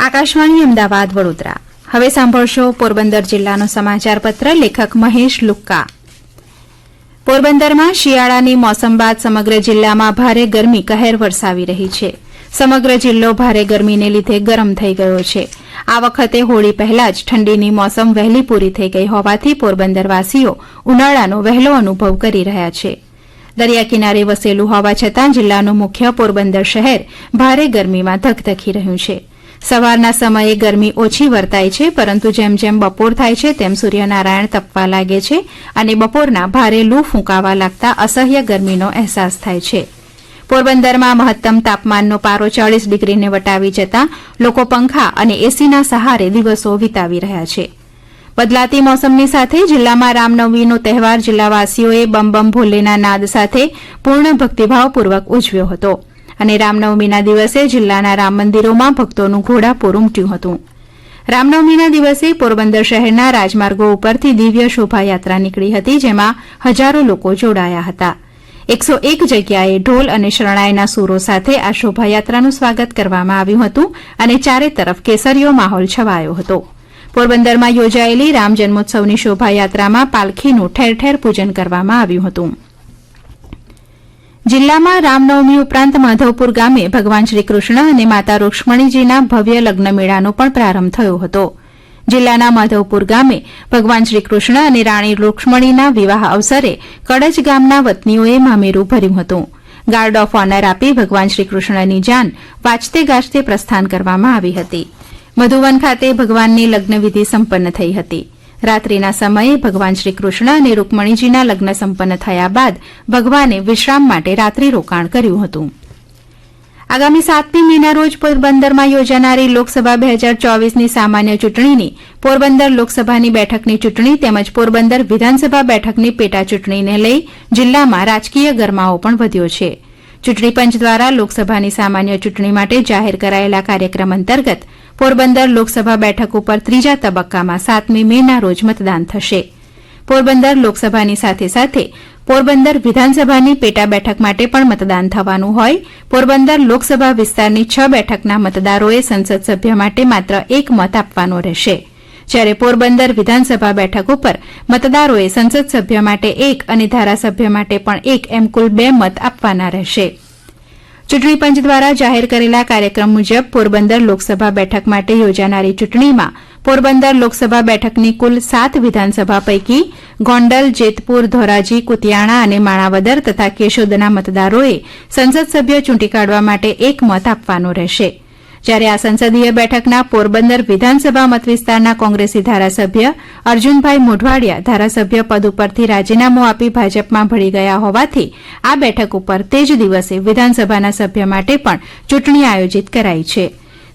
આકાશવાણી અમદાવાદ, વડોદરા. હવે સાંભળશો પોરબંદર જિલ્લાનો સમાચાર પત્ર લેખક મહેશ લુક્કા. પોરબંદરમાં શિયાળાની મોસમ બાદ સમગ્ર જિલ્લામાં ભારે ગરમી કહેર વરસાવી રહી છે. સમગ્ર જિલ્લો ભારે ગરમીને લીધે ગરમ થઈ ગયો છે. આ વખતે હોળી પહેલા જ ઠંડીની મોસમ વહેલી પૂરી થઈ ગઈ હોવાથી પોરબંદરવાસીઓ ઉનાળાનો વહેલો અનુભવ કરી રહ્યા છે. દરિયા કિનારે વસેલું હોવા છતાં જિલ્લાનું મુખ્ય પોરબંદર શહેર ભારે ગરમીમાં ધકધકી રહ્યું છે. સવારના સમયે ગરમી ઓછી વર્તાય છે, પરંતુ જેમ જેમ બપોર થાય છે, તેમ સૂર્યનારાયણ તપવા લાગે છે અને બપોરના ભારે લૂ ફૂંકાવા લાગતા અસહ્ય ગરમીનો અહેસાસ થાય છે. પોરબંદરમાં મહત્તમ તાપમાનનો પારો ચાળીસ ડિગ્રીને વટાવી જતા લોકો પંખા અને એસીના સહારે દિવસો વિતાવી રહ્યા છે. બદલાતી મોસમની સાથે જિલ્લામાં રામનવમીનો તહેવાર જિલ્લાવાસીઓએ બમ બમ ભોલેના નાદ સાથે પૂર્ણ ભક્તિભાવપૂર્વક ઉજવ્યો હતો. અને રામનવમીના દિવસે જિલ્લાના રામ મંદિરોમાં ભક્તોનું ઘોડાપૂર ઉમટ્યું હતું. રામનવમીના દિવસે પોરબંદર શહેરના રાજમાર્ગો ઉપરથી દિવ્ય શોભાયાત્રા નીકળી હતી, જેમાં હજારો લોકો જોડાયા હતા. એકસો એક જગ્યાએ ઢોલ અને શરણાઈના સૂરો સાથે આ શોભાયાત્રાનું સ્વાગત કરવામાં આવ્યું હતું અને ચારે તરફ કેસરીયો માહોલ છવાયો હતો. પોરબંદરમાં યોજાયેલી રામ જન્મોત્સવની શોભાયાત્રામાં પાલખીનું ઠેર ઠેર પૂજન કરવામાં આવ્યું હતું. જિલ્લામાં રામનવમી ઉપરાંત માધવપુર ગામે ભગવાન શ્રીકૃષ્ણ અને માતા રૂક્ષ્મણીજીના ભવ્ય લગ્ન મેળાનો પણ પ્રારંભ થયો હતો. જિલ્લાના માધવપુર ગામે ભગવાન શ્રીકૃષ્ણ અને રાણી રૂક્ષ્મણીના વિવાહ અવસરે કડજ ગામના વતનીઓએ મામેરું ભર્યું હતું. ગાર્ડ ઓફ ઓનર આપી ભગવાન શ્રીકૃષ્ણની જાન વાંચતે ગાજતે પ્રસ્થાન કરવામાં આવી હતી. મધુવન ખાતે ભગવાનની લગ્નવિધિ સંપન્ન થઈ હતી. રાત્રિના સમયે ભગવાન શ્રી કૃષ્ણ અને રૂકમણીજીના લગ્ન સંપન્ન થયા બાદ ભગવાને વિશ્રામ માટે રાત્રિ રોકાણ કર્યું હતું. આગામી સાતમી મેના રોજ પોરબંદરમાં યોજાનારી લોકસભા બે હજાર ચોવીસની સામાન્ય ચૂંટણીની પોરબંદર લોકસભાની બેઠકની ચૂંટણી તેમજ પોરબંદર વિધાનસભા બેઠકની પેટા ચૂંટણીને લઈ જિલ્લામાં રાજકીય ગરમાવો પણ વધ્યો છે. ચૂંટણી પંચ દ્વારા લોકસભાની સામાન્ય ચૂંટણી માટે જાહેર કરાયેલા કાર્યક્રમ અંતર્ગત પોરબંદર લોકસભા બેઠક ઉપર ત્રીજા તબક્કામાં સાતમી મેના રોજ મતદાન થશે. પોરબંદર લોકસભાની સાથે સાથે પોરબંદર વિધાનસભાની પેટા બેઠક માટે પણ મતદાન થવાનું હોય. પોરબંદર લોકસભા વિસ્તારની છ બેઠકના મતદારોએ સંસદ સભ્ય માટે માત્ર એક મત આપવાનો રહેશે. જ્યારે પોરબંદર વિધાનસભા બેઠક ઉપર મતદારોએ સંસદ સભ્ય માટે એક અને ધારાસભ્ય માટે પણ એક એમ કુલ બે મત આપવાના રહેશે. ચૂંટણી પંચ દ્વારા જાહેર કરેલા કાર્યક્રમ મુજબ પોરબંદર લોકસભા બેઠક માટે યોજાનારી ચૂંટણીમાં પોરબંદર લોકસભા બેઠકની કુલ સાત વિધાનસભા પૈકી ગોંડલ, જેતપુર, ધોરાજી, કુતિયાણા અને માણાવદર તથા કેશોદના મતદારોએ સંસદ સભ્ય ચૂંટી કાઢવા માટે એક મત આપવાનો રહેશે. જ્યારે આ સંસદીય બેઠકના પોરબંદર વિધાનસભા મતવિસ્તારના કોંગ્રેસી ધારાસભ્ય અર્જુનભાઈ મોઢવાડિયા ધારાસભ્ય પદ ઉપરથી રાજીનામું આપી ભાજપમાં ભળી ગયા હોવાથી આ બેઠક ઉપર તે જ દિવસે વિધાનસભાના સભ્ય માટે પણ ચૂંટણી આયોજિત કરાઈ છે.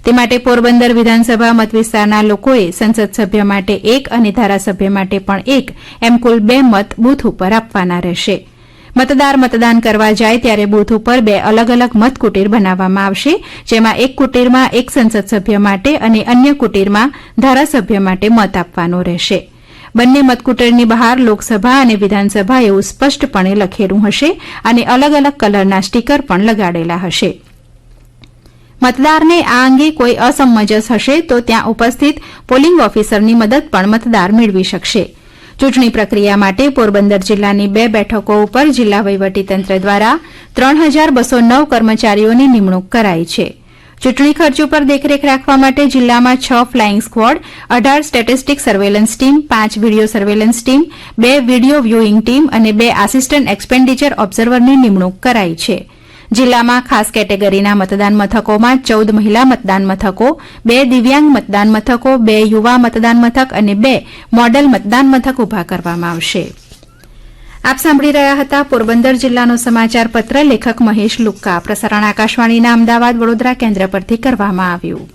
તે માટે પોરબંદર વિધાનસભા મતવિસ્તારના લોકોએ સંસદ સભ્ય માટે એક અને ધારાસભ્ય માટે પણ એક એમ કુલ બે મત બૂથ ઉપર આપવાના રહેશે. મતદાર મતદાન કરવા જાય ત્યારે બૂથ ઉપર બે અલગ અલગ મત કુટીર બનાવવામાં આવશે, જેમાં એક કુટીરમાં એક સંસદ સભ્ય માટે અને અન્ય કુટીરમાં ધારાસભ્ય માટે મત આપવાનો રહેશે. બંને મતકુટીરની બહાર લોકસભા અને વિધાનસભા એવું સ્પષ્ટપણે લખેલું હશે અને અલગ અલગ કલરના સ્ટીકર પણ લગાડેલા હશે. મતદારને આ અંગે કોઈ અસમંજસ હશે તો ત્યાં ઉપસ્થિત પોલિંગ ઓફિસરની મદદ પણ મતદાર મેળવી શકશે. ચૂંટણી પ્રક્રિયા માટે પોરબંદર જિલ્લાની બે બેઠકો ઉપર જિલ્લા વહીવટીતંત્ર દ્વારા ત્રણ હજાર બસો નવ કર્મચારીઓની નિમણૂક કરાઈ છે. ચૂંટણી ખર્ચ ઉપર દેખરેખ રાખવા માટે જિલ્લામાં છ ફ્લાઇંગ સ્કવોડ, અઢાર સ્ટેટિસ્ટિક સર્વેલન્સ ટીમ, પાંચ વીડિયો સર્વેલન્સ ટીમ, બે વીડિયો વ્યુઇંગ ટીમ અને બે આસિસ્ટન્ટ એક્સપેન્ડિચર ઓબ્ઝર્વરની નિમણૂક કરાઈ છે. જિલ્લામાં ખાસ કેટેગરીના મતદાન મથકોમાં ચૌદ મહિલા મતદાન મથકો, બે દિવ્યાંગ મતદાન મથકો, બે યુવા મતદાન મથક અને બે મોડલ મતદાન મથક ઊભા કરવામાં આવશે. આપ સાંભળી રહ્યા હતા પોરબંદર જિલ્લાનો સમાચાર પત્ર લેખક મહેશ લુક્કા. પ્રસારણ આકાશવાણીના અમદાવાદ વડોદરા કેન્દ્ર પરથી કરવામાં આવ્યું.